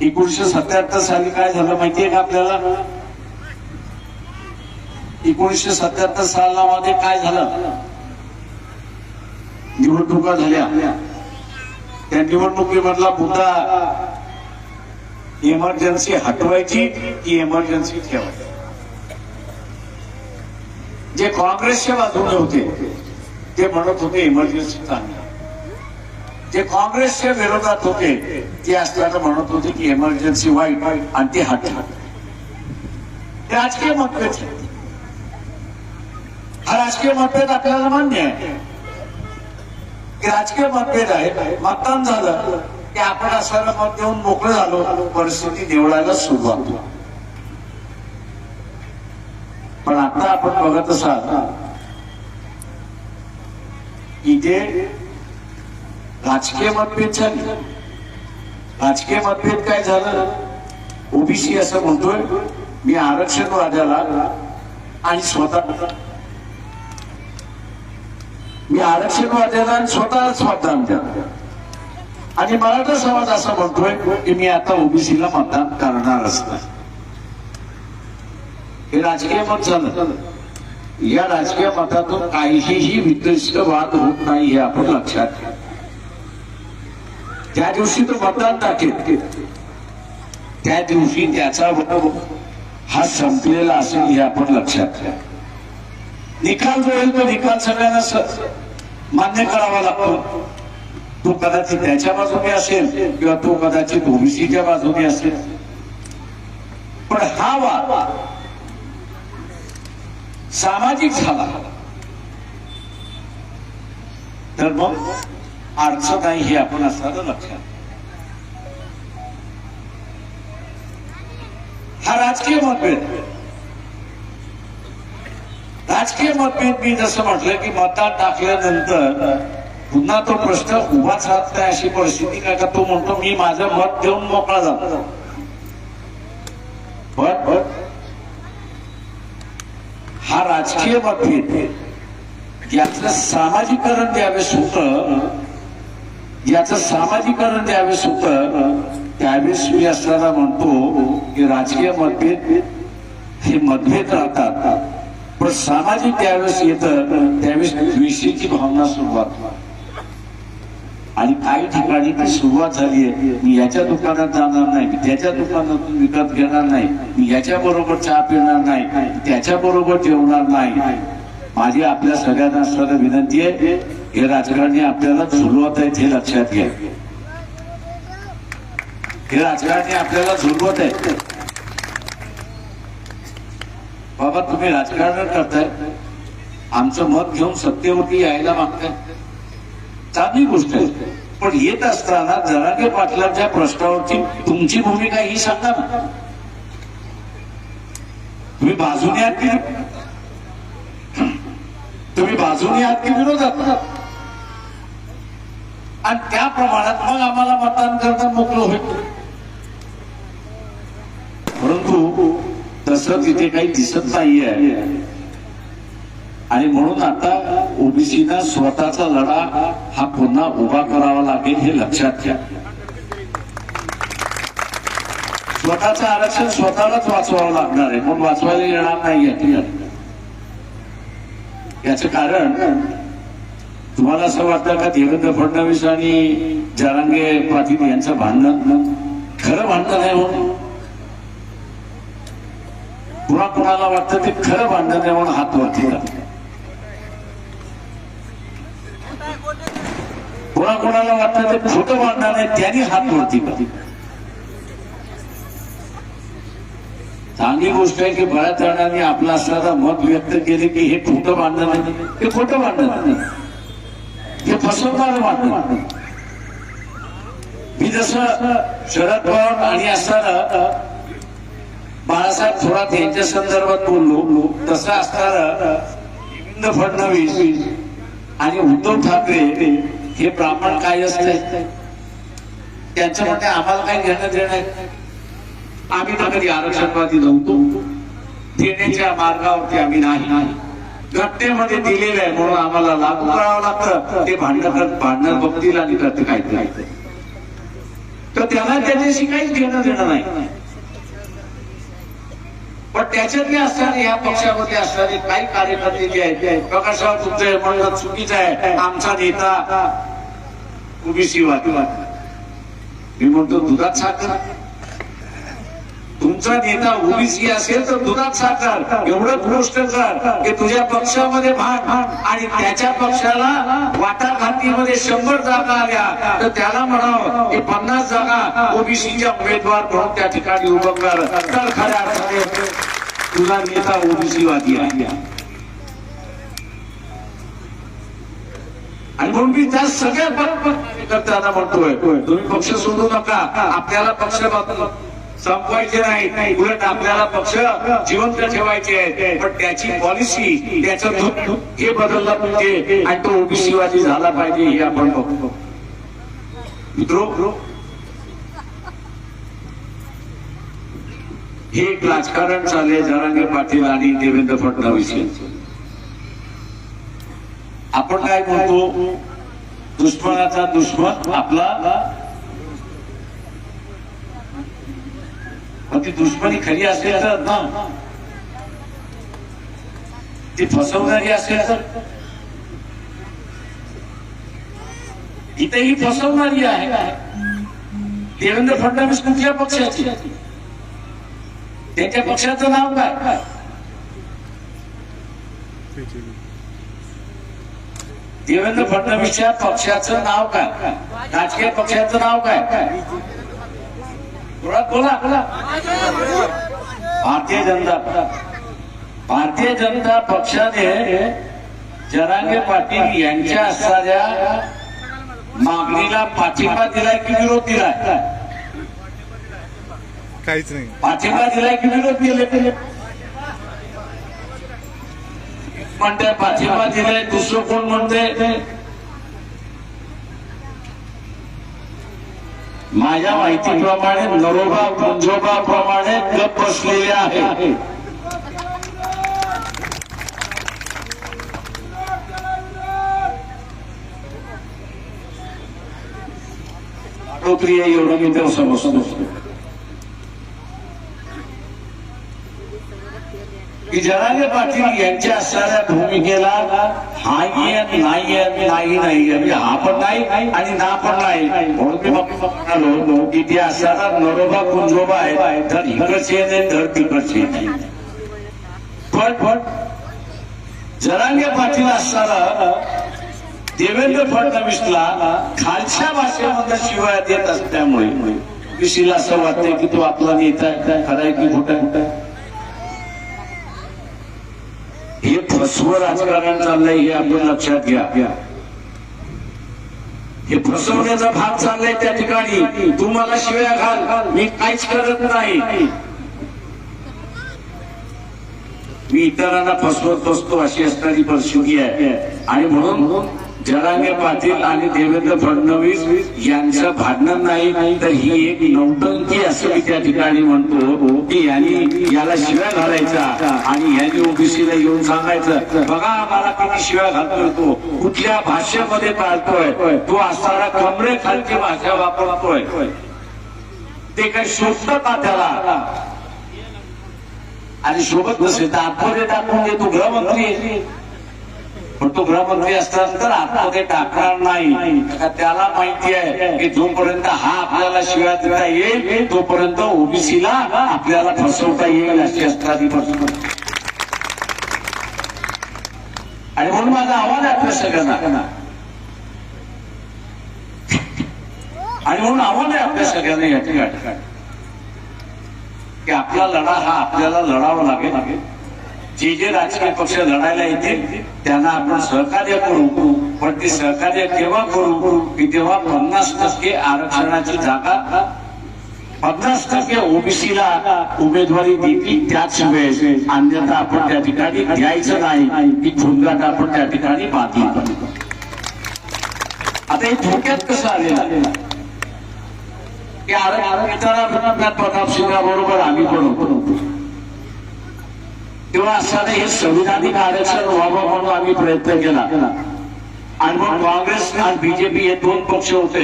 एकोणीशे सत्याहत्तर साली काय झालं माहितीये का आपल्याला? एकोणीशे सत्याहत्तर सालामध्ये काय झालं? निवडणुका झाल्या. त्या निवडणुकीमधला मुद्दा इमर्जन्सी हटवायची की इमर्जन्सी ठेवायची? जे काँग्रेसच्या बाजूने होते ते म्हणत होते इमर्जन्सी चांगली. जे काँग्रेसच्या विरोधात होते ते असल्याचं म्हणत होते की इमर्जन्सी वाईट आणि ते हट राजकीय मतभेद हा राजकीय मतभेद आपल्याला मान्य आहे. की राजकीय मतभेद आहे मतदान झालं की आपण असल्याला मत देऊन मोकळं झालो परिस्थिती निवडायला सुरुवात पण आता आपण बघत असाल की जे राजकीय मतभेद झाले. राजकीय मतभेद काय झालं? ओबीसी असं म्हणतोय मी आरक्षण वाद्याला आणि स्वतः मी आरक्षण वाद्याला आणि स्वतःच मतदान द्या. आणि मराठा समाज असं म्हणतोय की मी आता ओबीसीला मतदान करणारच नाही. हे राजकीय मत झालं. या राजकीय मतातून काहीही विद्वेष वाद होत नाही हे आपण लक्षात घ्या त्या दिवशी तो मतदान टाकेल त्या दिवशी त्याचा हा संपलेला असेल हे आपण लक्षात घ्या. निकाल जो येईल तो निकाल सगळ्यांना मान्य करावा लागतो. तो कदाचित त्याच्या बाजूने असेल किंवा तो कदाचित ओबीसीच्या बाजूने असेल. पण हा वाद सामाजिक झाला. तर मग अर्थ नाही हे आपण असणारं लक्षात हा राजकीय मतभेद. राजकीय मतभेद मी जसं म्हटलं की मतात टाकल्यानंतर पुन्हा तो प्रश्न उभाच राहत नाही अशी परिस्थिती काय का तो म्हणतो मी माझं मत देऊन मोकळा जातो पण हा राजकीय मतभेद याचं सामाजिकरण द्यावे होतं याचं सामाजिकरण त्यावेळेस होत त्यावेळेस मी असताना म्हणतो की राजकीय मतभेद हे मतभेद राहतात. पण सामाजिक त्यावेळेस येत त्यावेळेस द्वेषीची भावना सुरुवात आणि काही ठिकाणी ती सुरुवात झाली आहे. मी याच्या दुकानात जाणार नाही मी त्याच्या दुकानातून विकत घेणार नाही मी याच्या बरोबर चहा पिणार नाही त्याच्या बरोबर जेवणार नाही. माझी आपल्या सगळ्यांना असणारी विनंती आहे हे राजकारणी आपल्याला झुलवत आहेत हे लक्षात घ्या. हे राजकारणी आपल्याला झुलवत आहेत. बाबा तुम्ही राजकारण करताय. आमचं मत घेऊन सत्तेवरती यायला मागताय. चांगली गोष्ट आहे. पण येत असताना जरांगे पाटलांच्या प्रश्नावरची तुमची भूमिका ही सांगा ना. तुम्ही बाजूने आहात की तुम्ही बाजूने आहात की विरोधात? आणि त्या प्रमाणात मग आम्हाला मतदान करता मोकळं होईल. परंतु तसं तिथे काही दिसत नाहीये. आणि म्हणून आता ओबीसीना स्वतःचा लढा हा पुन्हा उभा करावा लागेल हे लक्षात घ्या. स्वतःचं आरक्षण स्वतःलाच वाचवावं लागणार आहे. म्हणून वाचवायला येणार नाही याच याचं कारण तुम्हाला असं वाटतं का देवेंद्र फडणवीस आणि जारांगे पाटील यांचं भांडण? खरं भांडण आहे म्हणून? पुन्हा कुणाला वाटतं ते खरं भांडण आहे म्हणून हात वरती करतात? कोणा कोणाला वाटतं ते खोटं भांडण आहे त्यांनी हात वरती करतात? चांगली गोष्ट आहे की बऱ्याच जणांनी आपला असणारा मत व्यक्त केले की हे खोटं भांडण आहे. हे खोटं भांडण आहे. असं भांडण मी जसं शरद पवार आणि असताना बाळासाहेब थोरात यांच्या संदर्भात बोललो तसं असणार देवेंद्र फडणवीस आणि उद्धव ठाकरे हे ब्राह्मण काय असते? त्यांचं म्हणणे आम्हाला काय घेणं देणं आम्ही तर कधी आरक्षणवादी नव्हतो. देण्याच्या मार्गावरती आम्ही नाही. घटनेमध्ये दिलेलं आहे म्हणून आम्हाला लागू करावं लागतं. ते भांडण भांडण बघतील आणि करते काय तर त्यांना त्याच्याशी काहीच घेणं देणं नाही. पण त्याच्यातले असणारे या पक्षामध्ये असणारे काही कार्यकर्ते जे आहेत प्रकाशराव तुमचं हे म्हणणं चुकीचं आहे. आमचा नेता ओबीसी वाद मी म्हणतो दुधात साखर? तुमचा नेता ओबीसी असेल तर दुधात साखर एवढं गोष्ट कर की तुझ्या पक्षामध्ये भाग आणि त्याच्या पक्षाला वाटाघाटीमध्ये शंभर जागा आल्या तर त्याला म्हणावं की पन्नास जागा ओबीसीच्या उमेदवार म्हणून त्या ठिकाणी उभं कर तर खऱ्या अर्थाने तुझा नेता ओबीसी वादी आहे. आणि म्हणून मी त्या सगळ्या बरोबर कार्यकर्त्यांना म्हणतोय तुम्ही पक्ष सोडू नका आपल्याला पक्ष बाजूला संपवायचे नाही. उलट आपल्याला पक्ष जिवंत ठेवायचे आहे पण त्याची पॉलिसी त्याचं हे बदललं पाहिजे. आणि तो ओबीसीवादी झाला पाहिजे हे आपण बघतो. मित्रो हे एक राजकारण चालले जरांगे पाटील आणि देवेंद्र फडणवीस आपण काय म्हणतो दुश्मनाचा दुश्मन आपला ती दुश्मनी खरी असेल तर ना? ती फसवणारी असेल तर इथेही फसवणारी आहे. देवेंद्र फडणवीस कुठल्या पक्षाची? त्याच्या पक्षाचं नाव काय? देवेंद्र फडणवीसच्या पक्षाचं नाव काय? राजकीय पक्षाचं नाव काय काय? भारतीय जनता भारतीय जनता पक्षाने जरांगे पाटील यांच्या असणाऱ्या मागणीला पाठिंबा दिलाय की विरोध दिलाय? काहीच नाही. पाठिंबा दिलाय की विरोध दिले म्हणते पाठिंबा दिलाय? दुसरं कोण म्हणते माझ्या माहितीप्रमाणे नरोबा गुंजोबा प्रमाणे गप बसलेले आहे. लोकप्रिय एवढं मी तेव्हा समजतो की जरांगे पाटील यांच्या असणाऱ्या भूमिकेला हाही नाही नाही नाही म्हणजे हा पण नाही आणि ना पण नाही. म्हणून मी म्हणालो की ते असणारा नरोबा कुंजोबा आहे तर इकडचे नाही तर तिकडचे नाही पण पण जरांगे पाटील असणारा देवेंद्र फडणवीसला खालच्या भाषेमध्ये शिवाय देत असल्यामुळे विशीला असं वाटतंय की तो आपला नेता आहे. काय खराय की खोटा स्व राजकारण चाललंय हे आपण लक्षात घ्या. हे फसवण्याचा भाग चाललाय त्या ठिकाणी. तुम्हाला शिव्या घाल. मी काहीच करत नाही. मी इतरांना फसवत बसतो अशी असणारी परिस्थिती आहे. आणि म्हणून जरांगे पाटील आणि देवेंद्र फडणवीस यांचं भांडण नाही तर ही एक नौटंकी असं मी त्या ठिकाणी म्हणतो की यांनी याला शिव्या घालायचा आणि यांनी ओबीसीला येऊन सांगायचं बघा आम्हाला किती शिव्या घालतोय तो. कुठल्या भाषेमध्ये पाळतोय? तो असणारा कमरे खालची भाषा वापरतोय. ते काही शोधतं का त्याला? आणि सोबत नसेल तर आतमध्ये टाकून दे तू गृहमंत्री. पण तो गृहमंत्री असताना तर आतमध्ये टाकणार नाही. त्याला माहिती आहे की जोपर्यंत हा आपल्याला शिवाय देता येईल तोपर्यंत ओबीसीला आपल्याला फसवता येईल अशी असणारी आणि म्हणून माझा आवाज आहे आपल्या सगळ्यांना आणि म्हणून आव्हान आहे आपल्या सगळ्यांना या ठिकाणी. की आपला लढा हा आपल्याला लढावा लागेल. जे जे राजकीय पक्ष लढायला येतील त्यांना आपण सहकार्य करू. पण ते सहकार्य केव्हा करू? की तेव्हा पन्नास टक्के आरक्षणाची जागा पन्नास टक्के ओबीसीला उमेदवारी दिली त्याच वेळेस. अन्यथा आपण त्या ठिकाणी द्यायचं नाही. की झुंजाट आपण त्या ठिकाणी बांधली. आता हे धोक्यात कसं आलेलं की आरक्षणात प्रताप सिंगा बरोबर आम्ही पण होतो. तेव्हा असताना हे संविधानिक आरक्षण व्हावं म्हणून आम्ही प्रयत्न केला. आणि मग काँग्रेस आणि बीजेपी हे दोन पक्ष होते.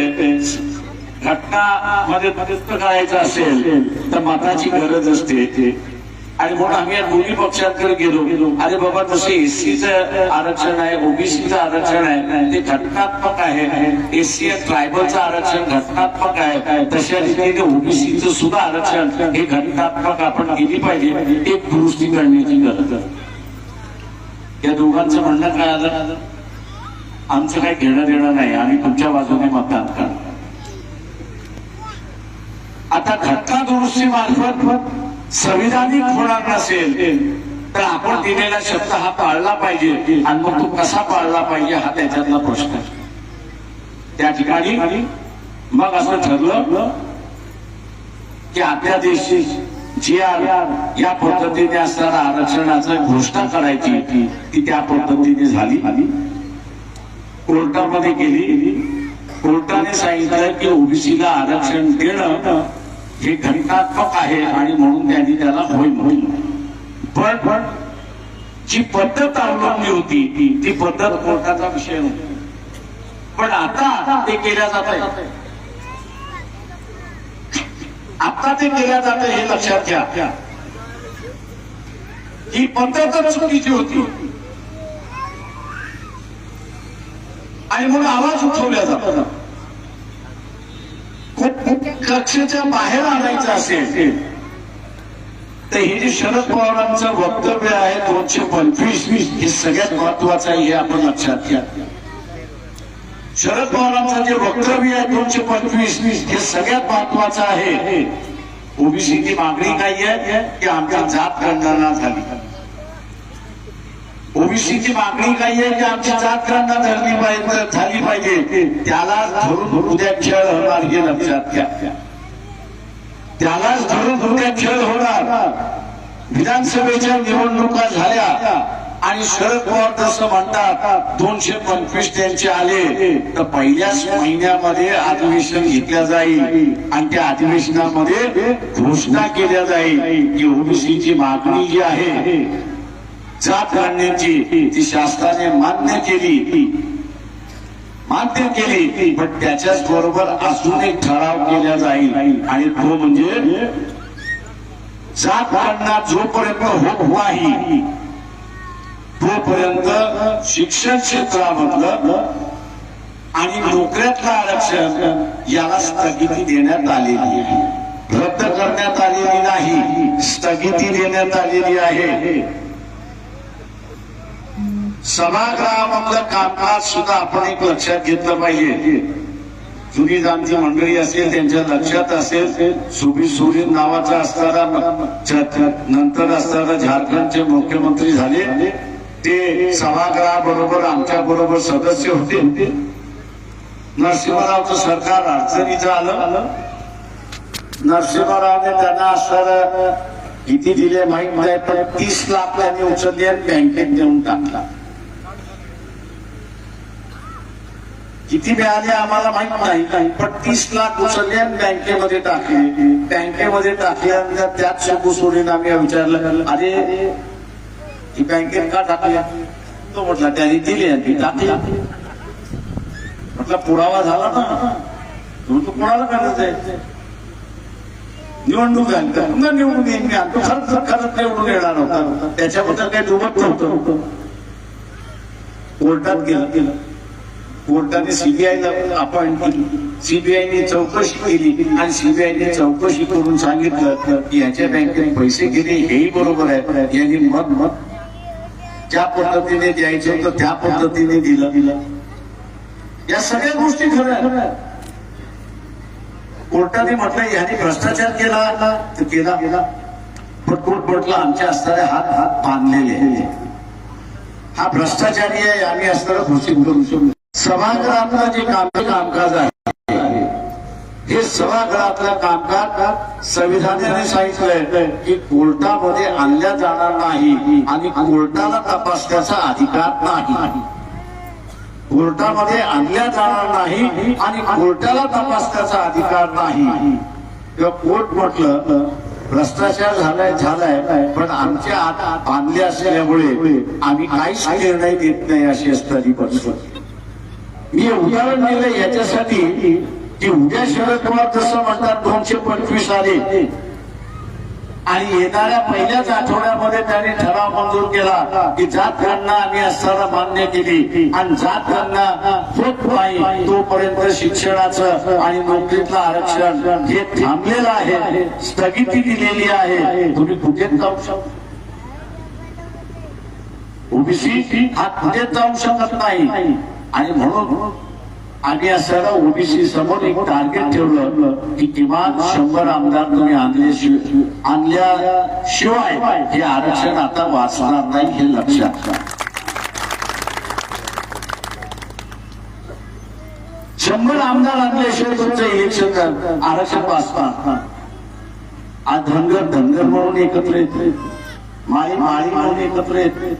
घटनामध्ये मध्ये करायचं असेल तर मताची गरज असते. आणि म्हणून आम्ही या दोन्ही पक्षांकडे गेलो. अरे बाबा तसे एससीचं आरक्षण आहे ओबीसीचं आरक्षण आहे ते घटनात्मक आहे. एससी ट्रायबलचं आरक्षण घटनात्मक आहे. तशा रीतीने ओबीसीचं सुद्धा आरक्षण हे घटनात्मक आपण केली पाहिजे एक दुरुस्ती करण्याची गरज या दोघांचं म्हणणं काय आलं? आमचं काही घेणं देणं नाही. आम्ही तुमच्या बाजूने मतदान करणार. आता घटना दुरुस्ती मार्फत संविधानिक होणार नसेल तर आपण दिलेला शब्द हा पाळला पाहिजे. आणि मग तो कसा पाळला पाहिजे हा त्याच्यातला प्रश्न. त्या ठिकाणी मग असं ठरलं की अध्यादेश जी आर या पद्धतीने असणारा आरक्षणाचं घोषणा करायची ती त्या पद्धतीने झाली. कोर्टामध्ये गेली. कोर्टाने सांगितलं की ओबीसीला आरक्षण देणं हे घटनात्मक आहे आणि म्हणून त्यांनी त्याला होय म्हणून. पण पण जी पद्धत अवलंबली होती ती पद्धत कोर्टाचा विषय नव्हता. पण आता ते केल्या जात आहे. आता ते केल्या जात हे लक्षात घ्या. ही पद्धतच चुकीची होती. आणि म्हणून आवाज उठवल्या जातो कक्षेच्या बाहेर आणायचं असेल तर हे जे शरद पवारांचं वक्तव्य आहे दोनशे पंचवीस हे सगळ्यात महत्वाचं आहे हे आपण लक्षात घ्या. शरद पवारांचं जे वक्तव्य आहे दोनशे पंचवीस हे सगळ्यात महत्वाचं आहे. ओबीसीची मागणी काही आहे की आमच्या जात गणना झाली. ओबीसीची मागणी काही आहे की आमची जात गणना झाली पाहिजे झाली पाहिजे. त्याला धरून उद्या खेळ होणार हे लक्षात घ्या. त्यालाच धरून उद्या खेळ होणार. विधानसभेच्या निवडणुका झाल्या आणि शरद पवार जसं म्हणतात दोनशे पंचवीस त्यांचे आले. तर पहिल्याच महिन्यामध्ये अधिवेशन घेतल्या जाईल आणि त्या अधिवेशनामध्ये घोषणा केल्या जाईल की ओबीसीची मागणी जी आहे जात काढण्याची ती शासनाने मान्य केली. मान्य केली पण त्याच्याच बरोबर अजून एक ठराव केला जाईल. आणि तो म्हणजे जात काढणार जोपर्यंत होत नाही तोपर्यंत शिक्षण क्षेत्रामधलं आणि नोकऱ्यातलं आरक्षण याला स्थगिती देण्यात आलेली आहे. रद्द करण्यात आलेली नाही स्थगिती देण्यात आलेली आहे. सभागृहामधलं कामकाज सुद्धा आपण एक लक्षात घेतलं पाहिजे. जुनी जाणती मंडळी असेल त्यांच्या लक्षात असेल सुबी सोरेन नावाचा असणारा नंतर असणारा झारखंडचे मुख्यमंत्री झाले. ते सभागृहाबरोबर आमच्या बरोबर सदस्य होते. नरसिंहरावचं सरकार अडचणीचं आलं. नरसिंहरावने त्यांना असणारं किती दिले माहीत नाही पण तीस लाख त्यांनी उचलले आणि बँकेत देऊन टाकला. किती मिळाले आम्हाला माहीत नाही. पण तीस लाख उचलले आणि बँकेमध्ये टाकले. बँकेमध्ये टाकल्यानंतर त्याच शकू सोडून आम्ही विचारलं अरे ही बँकेत का टाकल्या तो म्हटला त्याने दिली आणि ती टाकली. पुरावा झाला ना. तू तू कोणाला करायचंय निवडणूक झाली तर पुन्हा निवडून येईन मी आणतो खरंच खरंच निवडून येणार होता त्याच्याबद्दल काही दुमत नव्हतं. कोर्टात गेलं गेलं. कोर्टाने सीबीआयला अपॉइंट केली. सीबीआयने चौकशी केली आणि सीबीआयने चौकशी करून सांगितलं की याच्या बँकेने पैसे गेले हेही बरोबर आहे. यांनी मत मत ज्या पद्धतीने द्यायचं होतं त्या पद्धतीने दिलं. दिलं या सगळ्या गोष्टी खऱ्या कोर्टाने म्हटलं याने भ्रष्टाचार केला. तर केला. गेला पण कोर्ट म्हटलं आमच्या असणारे हात हात बांधलेले हा भ्रष्टाचारी आहे आम्ही असणारं घोषित करू शकतो. सभागृहातलं जे काम कामकाज आहे हे सभागृहातलं कामकाज संविधानाने सांगितलंय की कोर्टामध्ये आणल्या जाणार नाही आणि कोर्टाला तपासण्याचा अधिकार नाही. कोर्टामध्ये आणल्या जाणार नाही आणि कोर्टाला तपासण्याचा अधिकार नाही. किंवा कोर्ट म्हटलं भ्रष्टाचार झालाय झालाय पण आमच्या आत बांधले असल्यामुळे आम्ही काहीच निर्णय देत नाही अशी असणारी परिस्थिती. मी उदाहरण दिलं याच्यासाठी की उद्या शरद पवार जसं म्हणतात दोनशे पंचवीस आले. आणि येणाऱ्या पहिल्याच आठवड्यामध्ये त्यांनी ठराव मंजूर केला की जात गणना आम्ही असताना मान्य केली. आणि जात गणना होत नाही तोपर्यंत शिक्षणाचं आणि नोकरीतलं आरक्षण हे थांबलेलं आहे स्थगिती दिलेली आहे. तुम्ही कुठेच जाऊ शकता? ओबीसी हा कुठे जाऊ शकत नाही? आणि म्हणून आम्ही असताना ओबीसी समोर एक टार्गेट ठेवलं की किमान शंभर आमदार तुम्ही आणल्याशिवाय आणल्याशिवाय हे आरक्षण आता वाचणार नाही हे लक्षात घ्या शंभर आमदार आणल्याशिवाय तुमचं इलेक्शन आरक्षण वाचणार आज धनगर धनगर म्हणून एकत्र येते. माळी माळी म्हणून एकत्र येते.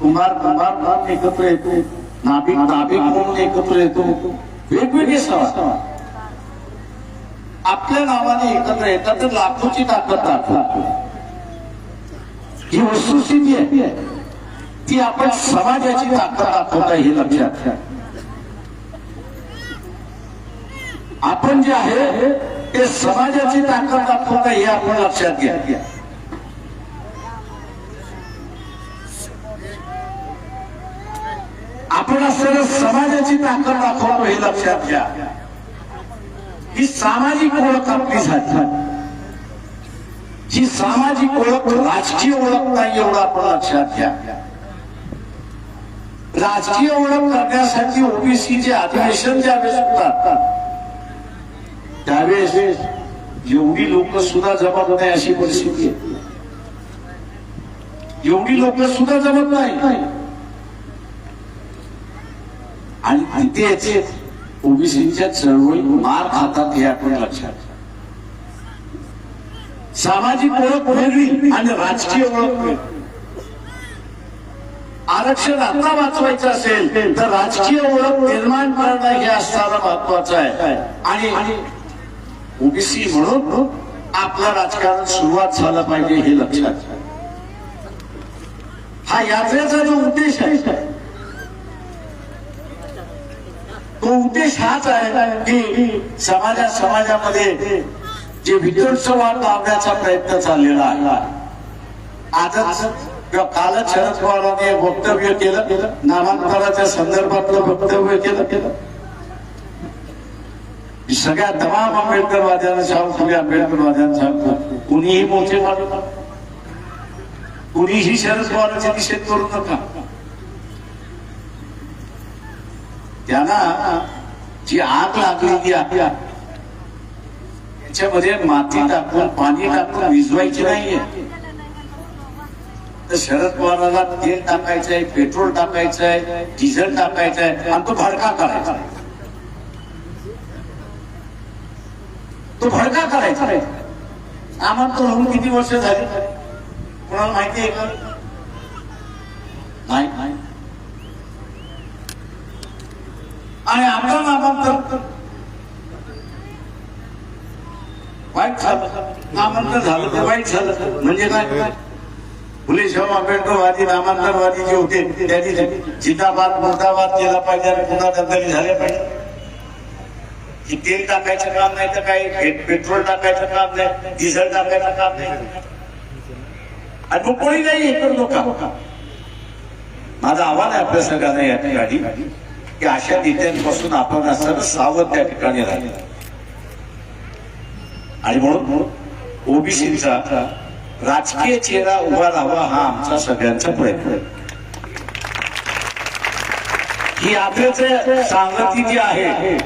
कुंभार कुंभार म्हणून एकत्र येते. नाभिक नाभिक म्हणून एकत्र येतो? वेगवेगळे सण. आपल्या नावाने एकत्र येतात तर लाखोची ताकद दाखवतात ही वस्तुस्थिती आहे. ती आपण समाजाची ताकद दाखवता हे लक्षात. घ्या आपण जे आहे ते समाजाची ताकद दाखवता हे आपण लक्षात घ्या. आपण असलेलं समाजाची ताकद दाखवतो हे लक्षात घ्या. ही सामाजिक ओळख आपली झाली. ही सामाजिक ओळख राजकीय ओळख नाही एवढं आपण लक्षात घ्या. राजकीय ओळख करण्यासाठी ओबीसीचे अधिवेशन ज्यावेळेस होतात त्यावेळेस एवढी लोक सुद्धा जमत नाही अशी परिस्थिती एवढी लोक सुद्धा जमत नाही. आणि तिथेच ओबीसीच्या चळवळी मार खातात हे आपण लक्षात सामाजिक ओळख वेगळी आणि राजकीय ओळख वेगळी आरक्षण आता वाचवायचं असेल तर राजकीय ओळख निर्माण करणं हे असताना महत्वाचं आहे. आणि ओबीसी म्हणून आपलं राजकारण सुरुवात झालं पाहिजे हे लक्षात हा यात्रेचा जो उद्देश आहे तो उद्देश हाच आहे की समाजा समाजामध्ये जे विध्वंसवाद लावण्याचा प्रयत्न चाललेला आहे? आजच किंवा कालच शरद पवारांनी वक्तव्य केलं नामांतराच्या संदर्भातलं वक्तव्य केलं केलं. सगळ्या तमाम आंबेडकरवाद्यांना सांगतो सगळ्या आंबेडकरवाद्यांना सांगतो कुणीही मोठे मानू कुणीही शरद पवारांचे निषेध करू नका. त्यांना जी आग लागलेली आहे त्याच्यामध्ये माती टाकून पाणी टाकून विजवायची नाहीये. तर शरद पवारांना तेल टाकायचंय पेट्रोल टाकायचंय डिझेल टाकायचंय आणि तो भडका करायचा. तो भडका करायचा. आम्हाला तो होऊन किती वर्ष झाली? कोणाला माहिती आहे का? नाही नाही आणि आपण नामांतर वाईट झालं. नामांतर झालं. तर वाईट झालं. म्हणजे काय? फुले शाहू आंबेडकरवादी नामांतरवादी जे होते त्यांनी जिंदाबाद मुर्दाबाद केला पाहिजे आणि पुन्हा दंगली झाल्या पाहिजे. की तेल टाकायचं काम नाही तर काही पेट्रोल टाकायचं काम नाही डिझेल टाकायचं काम नाही. आणि मग कोणी नाही हे करू नका. माझं आव्हान आहे आपल्या सगळ्यांना या ठिकाणी. की अशा नेत्यांपासून आपण असं सावध त्या ठिकाणी राहिले. आणि म्हणून ओबीसीचा राजकीय चेहरा उभा राहावा हा आमचा सगळ्यांचा प्रयत्न. आहे ही यात्रेचे सांगती जी आहे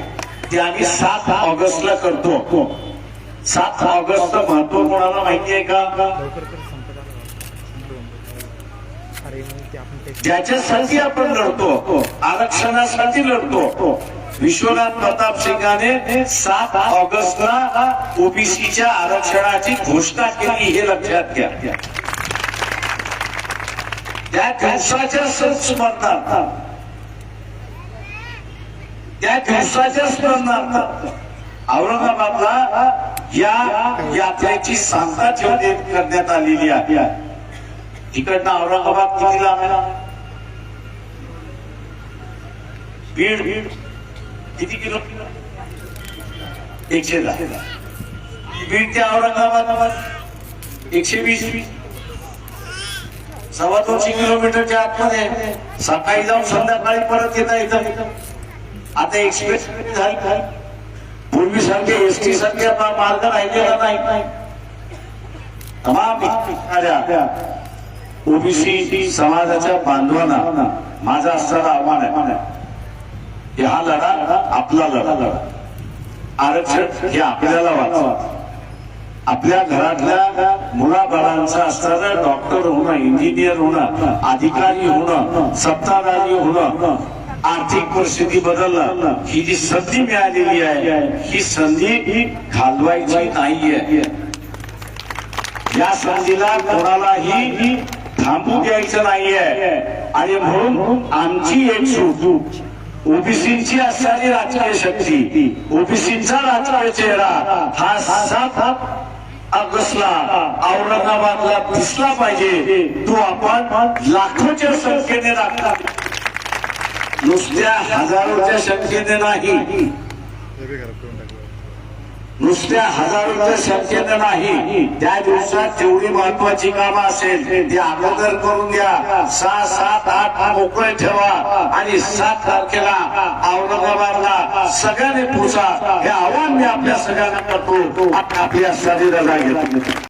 ती आम्ही सात ऑगस्टला करतो. सात ऑगस्ट महत्त्व कोणाला माहिती आहे का अरे मग ते आपण ते ज्याच्यासाठी आपण लढतो आरक्षणासाठी लढतो. विश्वनाथ प्रताप सिंगाने सात ऑगस्टला ओबीसीच्या आरक्षणाची घोषणा केली हे लक्षात घ्या. त्या दिवसाच्या स्मरणार्थ त्या दिवसाच्या स्मरणार्थ औरंगाबादला या यात्रेची सांगता करण्यात आलेली आहे. इकडनं औरंगाबाद किती लांब बीड भीड किती किलो? एकशे दहा. बीड ते औरंगाबाद एकशे वीस. सव्वा दोनशे किलोमीटरच्या आतमध्ये सकाळी जाऊन संध्याकाळी परत येता येतं. आता एक्सप्रेस झाली. पूर्वी सारखे एस टी सारखे मार्ग राहिलेला नाही. तमाम ओबीसी समाजाच्या बांधवांना माझा असणारा आव्हान आहे. की हा लढा आपला लढा. आरक्षण हे आपल्याला वाचवा. आपल्या घरातल्या मुलाबाळांचं असणारं डॉक्टर होणं इंजिनियर होणं अधिकारी होणं सत्ताधारी होणं आर्थिक परिस्थिती बदलणं ही जी संधी मिळालेली आहे ही संधी घालवायची नाहीये. या संधीला कोणालाही थांबू द्यायचं नाहीये. आणि म्हणून आमची एक सूट ओबीसीची असणारी राजकीय शक्ती. ओबीसीचा राजकीय चेहरा हा सात ऑगस्टला औरंगाबादला दिसला पाहिजे. तो आपण लाखोच्या संख्येने राखला नुसत्या हजारोच्या संख्येने नाही. नुसत्या हजारोच्या शक्यता नाही. त्या दिवसात तेवढी महत्वाची कामं असेल ती अगोदर करून द्या सहा सात आठ मोकळे ठेवा आणि सात तारखेला औरंगाबादला सगळ्यांनी पोचा हे आव्हान मी आपल्या सगळ्यांना करतो. आपल्या शरीराला घेतो.